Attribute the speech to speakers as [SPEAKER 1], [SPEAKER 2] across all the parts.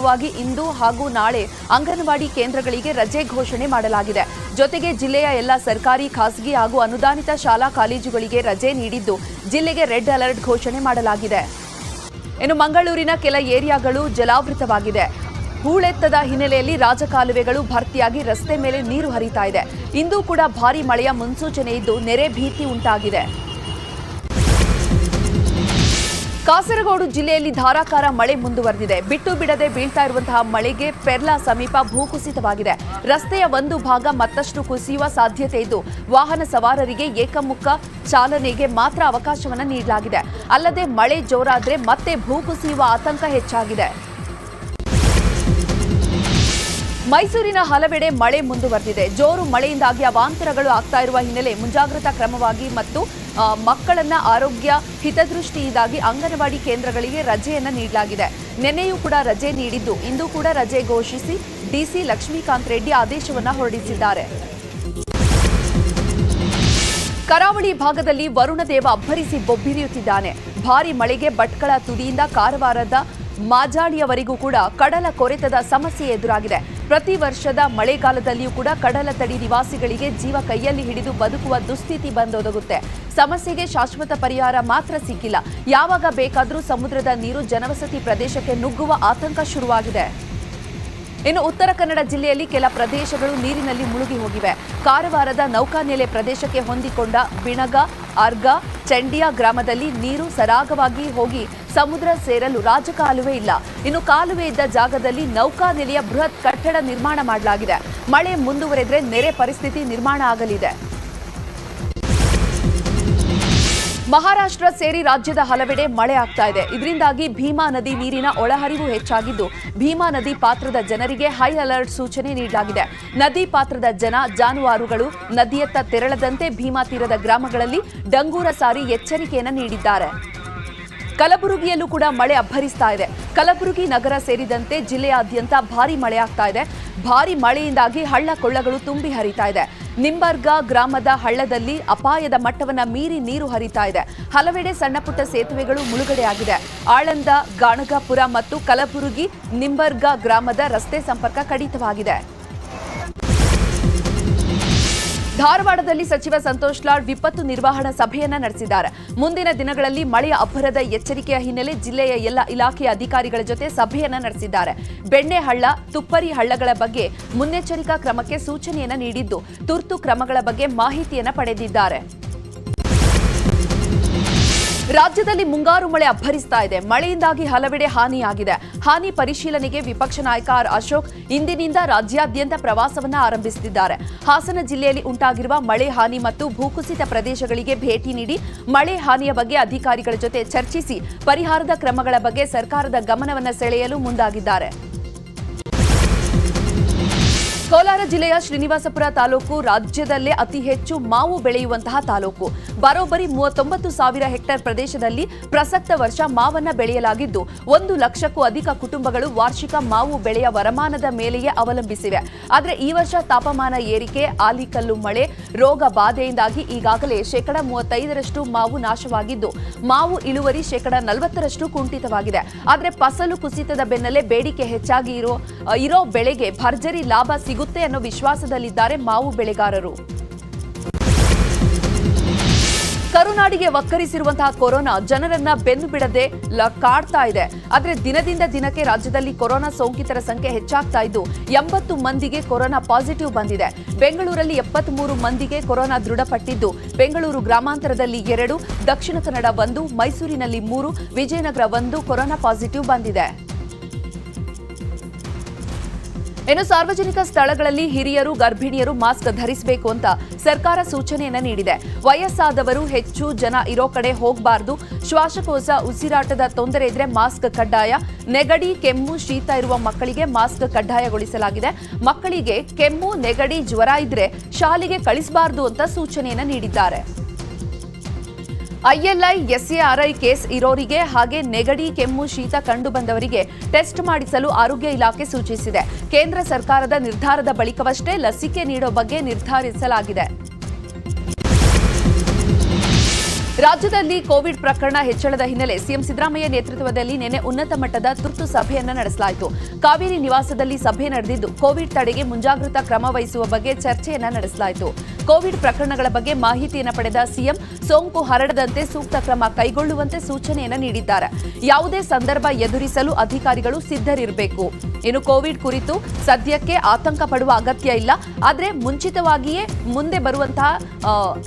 [SPEAKER 1] ಕ್ರಮವಾಗಿ ಇಂದು ಹಾಗೂ ನಾಳೆ ಅಂಗನವಾಡಿ ಕೇಂದ್ರಗಳಿಗೆ ರಜೆ ಘೋಷಣೆ ಮಾಡಲಾಗಿದೆ. ಜೊತೆಗೆ ಜಿಲ್ಲೆಯ ಎಲ್ಲ ಸರ್ಕಾರಿ, ಖಾಸಗಿ ಹಾಗೂ ಅನುದಾನಿತ ಶಾಲಾ ಕಾಲೇಜುಗಳಿಗೆ ರಜೆ ನೀಡಿದ್ದು ಜಿಲ್ಲೆಗೆ ರೆಡ್ ಅಲರ್ಟ್ ಘೋಷಣೆ ಮಾಡಲಾಗಿದೆ. ಇನ್ನು ಮಂಗಳೂರಿನ ಕೆಲ ಏರಿಯಾಗಳು ಜಲಾವೃತವಾಗಿದೆ. ಹೂಳೆತ್ತದ ಹಿನ್ನೆಲೆಯಲ್ಲಿ ರಾಜಕಾಲುವೆಗಳು ಭರ್ತಿಯಾಗಿ ರಸ್ತೆ ಮೇಲೆ ನೀರು ಹರಿತಾ ಇದೆ. ಇಂದು ಕೂಡ ಭಾರಿ ಮಳೆಯ ಮುನ್ಸೂಚನೆ ಇದ್ದು ನೆರೆ ಭೀತಿ ಉಂಟಾಗಿದೆ. ಕಾಸರಗೋಡು ಜಿಲ್ಲೆಯಲ್ಲಿ ಧಾರಾಕಾರ ಮಳೆ ಮುಂದುವರೆದಿದೆ. ಬಿಟ್ಟು ಬಿಡದೆ ಬೀಳ್ತಾ ಇರುವಂತಹ ಮಳೆಗೆ ಪೆರ್ಲಾ ಸಮೀಪ ಭೂಕುಸಿತವಾಗಿದೆ ರಸ್ತೆಯ ಒಂದು ಭಾಗ ಮತ್ತಷ್ಟು ಕುಸಿಯುವ ಸಾಧ್ಯತೆ ಇದ್ದು, ವಾಹನ ಸವಾರರಿಗೆ ಏಕಮುಖ ಚಾಲನೆಗೆ ಮಾತ್ರ ಅವಕಾಶವನ್ನು ನೀಡಲಾಗಿದೆ. ಅಲ್ಲದೆ ಮಳೆ ಜೋರಾದ್ರೆ ಮತ್ತೆ ಭೂಕುಸಿಯುವ ಆತಂಕ ಹೆಚ್ಚಾಗಿದೆ. ಮೈಸೂರಿನ ಹಲವೆಡೆ ಮಳೆ ಮುಂದುವರೆದಿದೆ. ಜೋರು ಮಳೆಯಿಂದಾಗಿ ಅವಾಂತರಗಳು ಆಗ್ತಾ ಇರುವ ಹಿನ್ನೆಲೆ ಮುಂಜಾಗ್ರತಾ ಕ್ರಮವಾಗಿ ಮತ್ತು ಮಕ್ಕಳನ್ನ ಆರೋಗ್ಯ ಹಿತದೃಷ್ಟಿಯಿಂದಾಗಿ ಅಂಗನವಾಡಿ ಕೇಂದ್ರಗಳಿಗೆ ರಜೆಯನ್ನ ನೀಡಲಾಗಿದೆ. ನಿನ್ನೆಯೂ ಕೂಡ ರಜೆ ನೀಡಿದ್ದು, ಇಂದು ಕೂಡ ರಜೆ ಘೋಷಿಸಿ ಡಿಸಿ ಲಕ್ಷ್ಮೀಕಾಂತ್ ರೆಡ್ಡಿ ಆದೇಶವನ್ನ ಹೊರಡಿಸಿದ್ದಾರೆ. ಕರಾವಳಿ ಭಾಗದಲ್ಲಿ ವರುಣದೇವ ಅಬ್ಬರಿಸಿ ಬೊಬ್ಬಿರಿಯುತ್ತಿದ್ದಾನೆ. ಭಾರಿ ಮಳೆಗೆ ಭಟ್ಕಳ ತುದಿಯಿಂದ ಕಾರವಾರದ ಮಾಜಾಳಿಯವರೆಗೂ ಕೂಡ ಕಡಲ ಕೊರೆತದ ಸಮಸ್ಯೆ ಎದುರಾಗಿದೆ. ಪ್ರತಿ ವರ್ಷದ ಮಳೆಗಾಲದಲ್ಲಿಯೂ ಕೂಡ ಕಡಲ ತಡಿ ನಿವಾಸಿಗಳಿಗೆ ಜೀವ ಕೈಯಲ್ಲಿ ಹಿಡಿದು ಬದುಕುವ ದುಸ್ಥಿತಿ ಬಂದೊದಗುತ್ತೆ. ಸಮಸ್ಯೆಗೆ ಶಾಶ್ವತ ಪರಿಹಾರ ಮಾತ್ರ ಸಿಕ್ಕಿಲ್ಲ. ಯಾವಾಗ ಬೇಕಾದರೂ ಸಮುದ್ರದ ನೀರು ಜನವಸತಿ ಪ್ರದೇಶಕ್ಕೆ ನುಗ್ಗುವ ಆತಂಕ ಶುರುವಾಗಿದೆ. ಇನ್ನು ಉತ್ತರ ಕನ್ನಡ ಜಿಲ್ಲೆಯಲ್ಲಿ ಕೆಲ ಪ್ರದೇಶಗಳು ನೀರಿನಲ್ಲಿ ಮುಳುಗಿ ಹೋಗಿವೆ. ಕಾರವಾರದ ನೌಕಾನೆಲೆ ಪ್ರದೇಶಕ್ಕೆ ಹೊಂದಿಕೊಂಡ ಬಿಣಗ, ಅರ್ಗ, ಚಂಡಿಯಾ ಗ್ರಾಮದಲ್ಲಿ ನೀರು ಸರಾಗವಾಗಿ ಹೋಗಿ ಸಮುದ್ರ ಸೇರಲು ರಾಜಕಾಲುವೆ ಇಲ್ಲ. ಇನ್ನು ಕಾಲುವೆ ಇದ್ದ ಜಾಗದಲ್ಲಿ ನೌಕಾನೆಲೆಯ ಬೃಹತ್ ಕಟ್ಟಡ ನಿರ್ಮಾಣ ಮಾಡಲಾಗಿದೆ. ಮಳೆ ಮುಂದುವರೆದ್ರೆ ನೆರೆ ಪರಿಸ್ಥಿತಿ ನಿರ್ಮಾಣ ಆಗಲಿದೆ. ಮಹಾರಾಷ್ಟ್ರ ಸೇರಿ ರಾಜ್ಯದ ಹಲವೆಡೆ ಮಳೆ ಆಗ್ತಾ ಇದೆ. ಇದರಿಂದಾಗಿ ಭೀಮಾ ನದಿ ನೀರಿನ ಒಳಹರಿವು ಹೆಚ್ಚಾಗಿದ್ದು, ಭೀಮಾ ನದಿ ಪಾತ್ರದ ಜನರಿಗೆ ಹೈ ಅಲರ್ಟ್ ಸೂಚನೆ ನೀಡಲಾಗಿದೆ. ನದಿ ಪಾತ್ರದ ಜನ, ಜಾನುವಾರುಗಳು ನದಿಯತ್ತ ತೆರಳದಂತೆ ಭೀಮಾ ತೀರದ ಗ್ರಾಮಗಳಲ್ಲಿ ಡಂಗೂರ ಸಾರಿ ಎಚ್ಚರಿಕೆಯನ್ನು ನೀಡಿದ್ದಾರೆ. ಕಲಬುರಗಿಯಲ್ಲೂ ಕೂಡ ಮಳೆ ಅಬ್ಬರಿಸ್ತಾ ಇದೆ. ಕಲಬುರಗಿ ನಗರ ಸೇರಿದಂತೆ ಜಿಲ್ಲೆಯಾದ್ಯಂತ ಭಾರಿ ಮಳೆ ಆಗ್ತಾ ಇದೆ. ಭಾರಿ ಮಳೆಯಿಂದಾಗಿ ಹಳ್ಳ ಕೊಳ್ಳಗಳು ತುಂಬಿ ಹರಿತಾ ಇದೆ. ನಿಂಬರ್ಗ ಗ್ರಾಮದ ಹಳ್ಳದಲ್ಲಿ ಅಪಾಯದ ಮಟ್ಟವನ್ನ ಮೀರಿ ನೀರು ಹರಿತಾ ಇದೆ. ಹಲವೆಡೆ ಸಣ್ಣಪುಟ್ಟ ಸೇತುವೆಗಳು ಮುಳುಗಡೆಯಾಗಿದೆ. ಆಳಂದ, ಗಾಣಗಾಪುರ ಮತ್ತು ಕಲಬುರಗಿ ನಿಂಬರ್ಗ ಗ್ರಾಮದ ರಸ್ತೆ ಸಂಪರ್ಕ ಕಡಿತವಾಗಿದೆ. ಧಾರವಾಡದಲ್ಲಿ ಸಚಿವ ಸಂತೋಷ್ ಲಾಡ್ ವಿಪತ್ತು ನಿರ್ವಹಣಾ ಸಭೆಯನ್ನ ನಡೆಸಿದ್ದಾರೆ. ಮುಂದಿನ ದಿನಗಳಲ್ಲಿ ಮಳೆಯ ಅಬ್ಬರದ ಎಚ್ಚರಿಕೆಯ ಹಿನ್ನೆಲೆ ಜಿಲ್ಲೆಯ ಎಲ್ಲ ಇಲಾಖೆಯ ಅಧಿಕಾರಿಗಳ ಜೊತೆ ಸಭೆಯನ್ನ ನಡೆಸಿದ್ದಾರೆ. ಬೆಣ್ಣೆಹಳ್ಳ ತುಪ್ಪರಿ ಹಳ್ಳಗಳ ಬಗ್ಗೆ ಮುನ್ನೆಚ್ಚರಿಕಾ ಕ್ರಮಕ್ಕೆ ಸೂಚನೆಯನ್ನ ನೀಡಿದ್ದು, ತುರ್ತು ಕ್ರಮಗಳ ಬಗ್ಗೆ ಮಾಹಿತಿಯನ್ನ ಪಡೆದಿದ್ದಾರೆ. ರಾಜ್ಯದಲ್ಲಿ ಮುಂಗಾರು ಮಳೆ ಅಬ್ಬರಿಸ್ತಾ ಇದೆ. ಮಳೆಯಿಂದಾಗಿ ಹಲವೆಡೆ ಹಾನಿಯಾಗಿದೆ. ಹಾನಿ ಪರಿಶೀಲನೆಗೆ ವಿಪಕ್ಷ ನಾಯಕ ಆರ್ ಅಶೋಕ್ ಇಂದಿನಿಂದ ರಾಜ್ಯಾದ್ಯಂತ ಪ್ರವಾಸವನ್ನ ಆರಂಭಿಸುತ್ತಿದ್ದಾರೆ ಹಾಸನ ಜಿಲ್ಲೆಯಲ್ಲಿ ಉಂಟಾಗಿರುವ ಮಳೆ ಹಾನಿ ಮತ್ತು ಭೂಕುಸಿತ ಪ್ರದೇಶಗಳಿಗೆ ಭೇಟಿ ನೀಡಿ ಮಳೆ ಹಾನಿಯ ಬಗ್ಗೆ ಅಧಿಕಾರಿಗಳ ಜೊತೆ ಚರ್ಚಿಸಿ ಪರಿಹಾರದ ಕ್ರಮಗಳ ಬಗ್ಗೆ ಸರ್ಕಾರದ ಗಮನವನ್ನು ಸೆಳೆಯಲು ಮುಂದಾಗಿದ್ದಾರೆ. ಕೋಲಾರ ಜಿಲ್ಲೆಯ ಶ್ರೀನಿವಾಸಪುರ ತಾಲೂಕು ರಾಜ್ಯದಲ್ಲೇ ಅತಿ ಹೆಚ್ಚು ಮಾವು ಬೆಳೆಯುವಂತಹ ತಾಲೂಕು. ಬರೋಬ್ಬರಿ ಮೂವತ್ತೊಂಬತ್ತು ಸಾವಿರ ಹೆಕ್ಟೇರ್ ಪ್ರದೇಶದಲ್ಲಿ ಪ್ರಸಕ್ತ ವರ್ಷ ಮಾವನ್ನ ಬೆಳೆಯಲಾಗಿದ್ದು, ಒಂದು ಲಕ್ಷಕ್ಕೂ ಅಧಿಕ ಕುಟುಂಬಗಳು ವಾರ್ಷಿಕ ಮಾವು ಬೆಳೆಯ ವರಮಾನದ ಮೇಲೆಯೇ ಅವಲಂಬಿಸಿವೆ. ಆದರೆ ಈ ವರ್ಷ ತಾಪಮಾನ ಏರಿಕೆ, ಆಲಿಕಲ್ಲು ಮಳೆ, ರೋಗ ಬಾಧೆಯಿಂದಾಗಿ ಈಗಾಗಲೇ ಶೇಕಡ ಮೂವತ್ತೈದರಷ್ಟು ಮಾವು ನಾಶವಾಗಿದ್ದು, ಮಾವು ಇಳುವರಿ ಶೇಕಡ ನಲವತ್ತರಷ್ಟು ಕುಂಠಿತವಾಗಿದೆ. ಆದರೆ ಫಸಲು ಕುಸಿತದ ಬೆನ್ನಲ್ಲೇ ಬೇಡಿಕೆ ಹೆಚ್ಚಾಗಿ ಇರೋ ಇರೋ ಬೆಳೆಗೆ ಭರ್ಜರಿ ಲಾಭ ಸಿಗುತ್ತೆ ಅನ್ನೋ ವಿಶ್ವಾಸದಲ್ಲಿದ್ದಾರೆ ಮಾವು ಬೆಳೆಗಾರರು. ಕರುನಾಡಿಗೆ ಒಕ್ಕರಿಸಿರುವಂತಹ ಕೊರೋನಾ ಜನರನ್ನ ಬೆನ್ನು ಬಿಡದೆ ಕಾಡ್ತಾ ಇದೆ. ಆದರೆ ದಿನದಿಂದ ದಿನಕ್ಕೆ ರಾಜ್ಯದಲ್ಲಿ ಕೊರೋನಾ ಸೋಂಕಿತರ ಸಂಖ್ಯೆ ಹೆಚ್ಚಾಗ್ತಾ ಇದ್ದು, ಎಂಬತ್ತು ಮಂದಿಗೆ ಕೊರೋನಾ ಪಾಸಿಟಿವ್ ಬಂದಿದೆ. ಬೆಂಗಳೂರಲ್ಲಿ ಎಪ್ಪತ್ಮೂರು ಮಂದಿಗೆ ಕೊರೋನಾ ದೃಢಪಟ್ಟಿದ್ದು, ಬೆಂಗಳೂರು ಗ್ರಾಮಾಂತರದಲ್ಲಿ ಎರಡು, ದಕ್ಷಿಣ ಕನ್ನಡ ಒಂದು, ಮೈಸೂರಿನಲ್ಲಿ ಮೂರು, ವಿಜಯನಗರ ಒಂದು ಕೊರೋನಾ ಪಾಸಿಟಿವ್ ಬಂದಿದೆ. ಇನ್ನು ಸಾರ್ವಜನಿಕ ಸ್ಥಳಗಳಲ್ಲಿ ಹಿರಿಯರು, ಗರ್ಭಿಣಿಯರು ಮಾಸ್ಕ್ ಧರಿಸಬೇಕು ಅಂತ ಸರ್ಕಾರ ಸೂಚನೆಯನ್ನು ನೀಡಿದೆ. ವಯಸ್ಸಾದವರು ಹೆಚ್ಚು ಜನ ಇರೋ ಕಡೆ ಹೋಗಬಾರದು. ಶ್ವಾಸಕೋಶ, ಉಸಿರಾಟದ ತೊಂದರೆ ಇದ್ರೆ ಮಾಸ್ಕ್ ಕಡ್ಡಾಯ. ನೆಗಡಿ, ಕೆಮ್ಮು, ಶೀತ ಇರುವ ಮಕ್ಕಳಿಗೆ ಮಾಸ್ಕ್ ಕಡ್ಡಾಯಗೊಳಿಸಲಾಗಿದೆ. ಮಕ್ಕಳಿಗೆ ಕೆಮ್ಮು, ನೆಗಡಿ, ಜ್ವರ ಇದ್ರೆ ಶಾಲೆಗೆ ಕಳಿಸಬಾರದು ಅಂತ ಸೂಚನೆಯನ್ನು ನೀಡಿದ್ದಾರೆ. ಐಎಲ್ಐ, ಎಸ್ಎಆರ್ಐ ಕೇಸ್ ಇರೋರಿಗೆ ಹಾಗೆ ನೆಗಡಿ, ಕೆಮ್ಮು, ಶೀತ ಕಂಡು ಬಂದವರಿಗೆ ಟೆಸ್ಟ್ ಮಾಡಿಸಲು ಆರೋಗ್ಯ ಇಲಾಖೆ ಸೂಚಿಸಿದೆ. ಕೇಂದ್ರ ಸರ್ಕಾರದ ನಿರ್ಧಾರದ ಬಳಿಕವಷ್ಟೇ ಲಸಿಕೆ ನೀಡೋ ಬಗ್ಗೆ ನಿರ್ಧರಿಸಲಾಗಿದೆ. ರಾಜ್ಯದಲ್ಲಿ ಕೋವಿಡ್ ಪ್ರಕರಣ ಹೆಚ್ಚಳದ ಹಿನ್ನೆಲೆ ಸಿಎಂ ಸಿದ್ದರಾಮಯ್ಯ ನೇತೃತ್ವದಲ್ಲಿ ನಿನ್ನೆ ಉನ್ನತ ಮಟ್ಟದ ತುರ್ತು ಸಭೆಯನ್ನು ನಡೆಸಲಾಯಿತು. ಕಾವೇರಿ ನಿವಾಸದಲ್ಲಿ ಸಭೆ ನಡೆದಿದ್ದು, ಕೋವಿಡ್ ತಡೆಗೆ ಮುಂಜಾಗ್ರತಾ ಕ್ರಮ ವಹಿಸುವ ಬಗ್ಗೆ ಚರ್ಚೆಯನ್ನು ನಡೆಸಲಾಯಿತು. ಕೋವಿಡ್ ಪ್ರಕರಣಗಳ ಬಗ್ಗೆ ಮಾಹಿತಿಯನ್ನು ಪಡೆದ ಸಿಎಂ, ಸೋಂಕು ಹರಡದಂತೆ ಸೂಕ್ತ ಕ್ರಮ ಕೈಗೊಳ್ಳುವಂತೆ ಸೂಚನೆಯನ್ನು ನೀಡಿದ್ದಾರೆ. ಯಾವುದೇ ಸಂದರ್ಭ ಎದುರಿಸಲು ಅಧಿಕಾರಿಗಳು ಸಿದ್ಧರಿರಬೇಕು. ಇನ್ನು ಕೋವಿಡ್ ಕುರಿತು ಸದ್ಯಕ್ಕೆ ಆತಂಕ ಪಡುವ ಅಗತ್ಯ ಇಲ್ಲ. ಆದರೆ ಮುಂಚಿತವಾಗಿಯೇ ಮುಂದೆ ಬರುವಂತಹ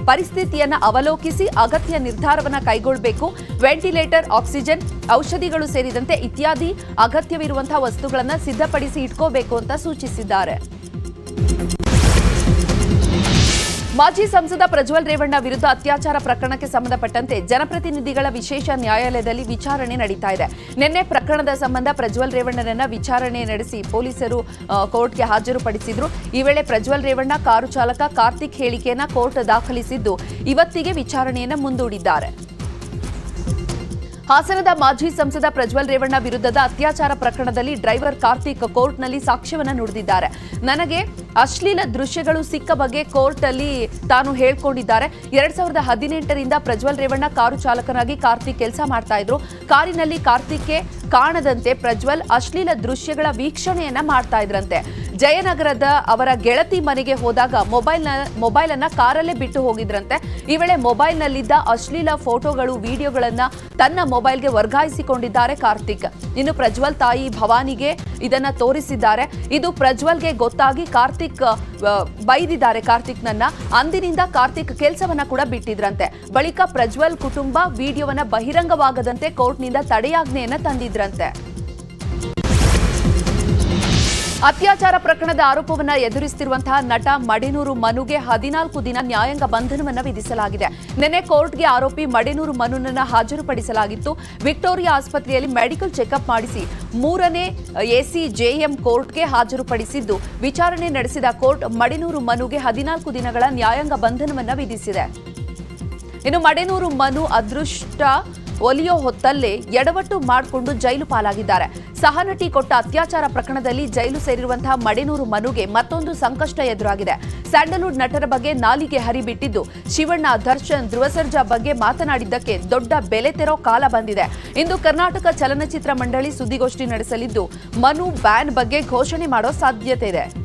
[SPEAKER 1] ಪರಿಸ್ಥಿತಿಯನ್ನು ಅವಲೋಕಿಸಿ ಅಗತ್ಯ ನಿರ್ಧಾರವನ್ನು ಕೈಗೊಳ್ಳಬೇಕು ವೆಂಟಿಲೇಟರ್, ಆಕ್ಸಿಜನ್, ಔಷಧಿಗಳು ಸೇರಿದಂತೆ ಇತ್ಯಾದಿ ಅಗತ್ಯವಿರುವಂತಹ ವಸ್ತುಗಳನ್ನ ಸಿದ್ಧಪಡಿಸಿ ಇಟ್ಕೋಬೇಕು ಅಂತ ಸೂಚಿಸಿದ್ದಾರೆ. ಮಾಜಿ ಸಂಸದ ಪ್ರಜ್ವಲ್ ರೇವಣ್ಣ ವಿರುದ್ಧ ಅತ್ಯಾಚಾರ ಪ್ರಕರಣಕ್ಕೆ ಸಂಬಂಧಪಟ್ಟಂತೆ ಜನಪ್ರತಿನಿಧಿಗಳ ವಿಶೇಷ ನ್ಯಾಯಾಲಯದಲ್ಲಿ ವಿಚಾರಣೆ ನಡೀತಾ ಇದೆ. ನಿನ್ನೆ ಪ್ರಕರಣದ ಸಂಬಂಧ ಪ್ರಜ್ವಲ್ ರೇವಣ್ಣನನ್ನ ವಿಚಾರಣೆ ನಡೆಸಿ ಪೊಲೀಸರು ಕೋರ್ಟ್ಗೆ ಹಾಜರುಪಡಿಸಿದ್ರು. ಈ ವೇಳೆ ಪ್ರಜ್ವಲ್ ರೇವಣ್ಣ ಕಾರು ಚಾಲಕ ಕಾರ್ತಿಕ್ ಹೇಳಿಕೆಯನ್ನ ಕೋರ್ಟ್ ದಾಖಲಿಸಿದ್ದು, ಇವತ್ತಿಗೆ ವಿಚಾರಣೆಯನ್ನ ಮುಂದೂಡಿದ್ದಾರೆ. ಹಾಸನದ ಮಾಜಿ ಸಂಸದ ಪ್ರಜ್ವಲ್ ರೇವಣ್ಣ ವಿರುದ್ಧದ ಅತ್ಯಾಚಾರ ಪ್ರಕರಣದಲ್ಲಿ ಡ್ರೈವರ್ ಕಾರ್ತಿಕ್ ಕೋರ್ಟ್ನಲ್ಲಿ ಸಾಕ್ಷ್ಯವನ್ನು ನುಡಿದಿದ್ದಾರೆ. ನನಗೆ ಅಶ್ಲೀಲ ದೃಶ್ಯಗಳು ಸಿಕ್ಕ ಬಗ್ಗೆ ಕೋರ್ಟ್ ಅಲ್ಲಿ ತಾನು ಹೇಳ್ಕೊಂಡಿದ್ದಾರೆ. ಎರಡ್ ಸಾವಿರದ ಹದಿನೆಂಟರಿಂದ ಪ್ರಜ್ವಲ್ ರೇವಣ್ಣ ಕಾರು ಚಾಲಕನಾಗಿ ಕಾರ್ತಿಕ್ ಕೆಲಸ ಮಾಡ್ತಾ ಇದ್ರು. ಕಾರಿನಲ್ಲಿ ಕಾರ್ತಿಕ್ಗೆ ಕಾಣದಂತೆ ಪ್ರಜ್ವಲ್ ಅಶ್ಲೀಲ ದೃಶ್ಯಗಳ ವೀಕ್ಷಣೆಯನ್ನ ಮಾಡ್ತಾ ಇದ್ರಂತೆ. ಜಯನಗರದ ಅವರ ಗೆಳತಿ ಮನೆಗೆ ಹೋದಾಗ ಮೊಬೈಲ್ ಮೊಬೈಲ್ ಅನ್ನ ಕಾರಲ್ಲೇ ಬಿಟ್ಟು ಹೋಗಿದ್ರಂತೆ. ಈ ವೇಳೆ ಮೊಬೈಲ್ನಲ್ಲಿದ್ದ ಅಶ್ಲೀಲ ಫೋಟೋಗಳು, ವಿಡಿಯೋಗಳನ್ನ ತನ್ನ ಮೊಬೈಲ್ಗೆ ವರ್ಗಾಯಿಸಿಕೊಂಡಿದ್ದಾರೆ ಕಾರ್ತಿಕ್. ಇನ್ನು ಪ್ರಜ್ವಲ್ ತಾಯಿ ಭವಾನಿಗೆ ಇದನ್ನ ತೋರಿಸಿದ್ದಾರೆ. ಇದು ಪ್ರಜ್ವಲ್ಗೆ ಗೊತ್ತಾಗಿ ಕಾರ್ತಿಕ್ ಆ, ಬೈದಿದ್ದಾರೆ ಕಾರ್ತಿಕ್ನನ್ನ. ಅಂದಿನಿಂದ ಕಾರ್ತಿಕ್ ಕೆಲಸವನ್ನ ಕೂಡ ಬಿಟ್ಟಿದ್ರಂತೆ. ಬಳಿಕ ಪ್ರಜ್ವಲ್ ಕುಟುಂಬ ವಿಡಿಯೋವನ್ನ ಬಹಿರಂಗವಾಗದಂತೆ ಕೋರ್ಟ್ನಿಂದ ತಡೆಯಾಜ್ಞೆಯನ್ನ ತಂದಿದ್ರಂತೆ. ಅತ್ಯಾಚಾರ ಪ್ರಕರಣದ ಆರೋಪವನ್ನ ಎದುರಿಸುತ್ತಿರುವಂತಹ ನಟ ಮಡಿನೂರು ಮನುಗೆ ಹದಿನಾಲ್ಕು ದಿನ ನ್ಯಾಯಾಂಗ ಬಂಧನವನ್ನ ವಿಧಿಸಲಾಗಿದೆ. ನಿನ್ನೆ ಕೋರ್ಟ್ಗೆ ಆರೋಪಿ ಮಡಿನೂರು ಮನುನನ್ನ ಹಾಜರುಪಡಿಸಲಾಗಿತ್ತು. ವಿಕ್ಟೋರಿಯಾ ಆಸ್ಪತ್ರೆಯಲ್ಲಿ ಮೆಡಿಕಲ್ ಚೆಕಪ್ ಮಾಡಿಸಿ ಮೂರನೇ ಎಸಿ ಜೆಎಂ ಕೋರ್ಟ್ಗೆ ಹಾಜರುಪಡಿಸಿದ್ದು. ವಿಚಾರಣೆ ನಡೆಸಿದ ಕೋರ್ಟ್ ಮಡಿನೂರು ಮನುಗೆ ಹದಿನಾಲ್ಕು ದಿನಗಳ ನ್ಯಾಯಾಂಗ ಬಂಧನವನ್ನ ವಿಧಿಸಿದೆ. ಇನ್ನು ಮಡೆನೂರು ಮನು ಅದೃಷ್ಟ ಒಲಿಯೋ ಹೊತ್ತಲ್ಲೇ ಎಡವಟ್ಟು ಮಾಡಿಕೊಂಡು ಜೈಲು ಪಾಲಾಗಿದ್ದಾರೆ. ಸಹನಟಿ ಕೊಟ್ಟ ಅತ್ಯಾಚಾರ ಪ್ರಕರಣದಲ್ಲಿ ಜೈಲು ಸೇರಿರುವಂತಹ ಮಡೆನೂರು ಮನುಗೆ ಮತ್ತೊಂದು ಸಂಕಷ್ಟ ಎದುರಾಗಿದೆ. ಸ್ಯಾಂಡಲ್ವುಡ್ ನಟರ ಬಗ್ಗೆ ನಾಲಿಗೆ ಹರಿಬಿಟ್ಟಿದ್ದು, ಶಿವಣ್ಣ, ದರ್ಶನ್ ಧ್ರುವ ಬಗ್ಗೆ ಮಾತನಾಡಿದ್ದಕ್ಕೆ ದೊಡ್ಡ ಬೆಲೆ ತೆರೋ ಕಾಲ ಬಂದಿದೆ. ಇಂದು ಕರ್ನಾಟಕ ಚಲನಚಿತ್ರ ಮಂಡಳಿ ಸುದ್ದಿಗೋಷ್ಠಿ ನಡೆಸಲಿದ್ದು, ಮನು ಬ್ಯಾನ್ ಬಗ್ಗೆ ಘೋಷಣೆ ಮಾಡೋ ಸಾಧ್ಯತೆ ಇದೆ.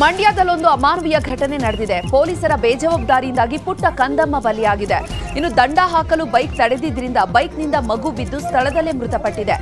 [SPEAKER 1] ಮಂಡ್ಯದಲ್ಲೊಂದು ಅಮಾನವೀಯ ಘಟನೆ ನಡೆದಿದೆ. ಪೊಲೀಸರ ಬೇಜವಾಬ್ದಾರಿಯಿಂದಾಗಿ ಪುಟ್ಟ ಕಂದಮ್ಮ ಬಲಿಯಾಗಿದೆ. ಇನ್ನು ದಂಡ ಹಾಕಲು ಬೈಕ್ ತಡೆದಿದ್ದರಿಂದ ಬೈಕ್ನಿಂದ ಮಗು ಬಿದ್ದು ಸ್ಥಳದಲ್ಲೇ ಮೃತಪಟ್ಟಿದೆ.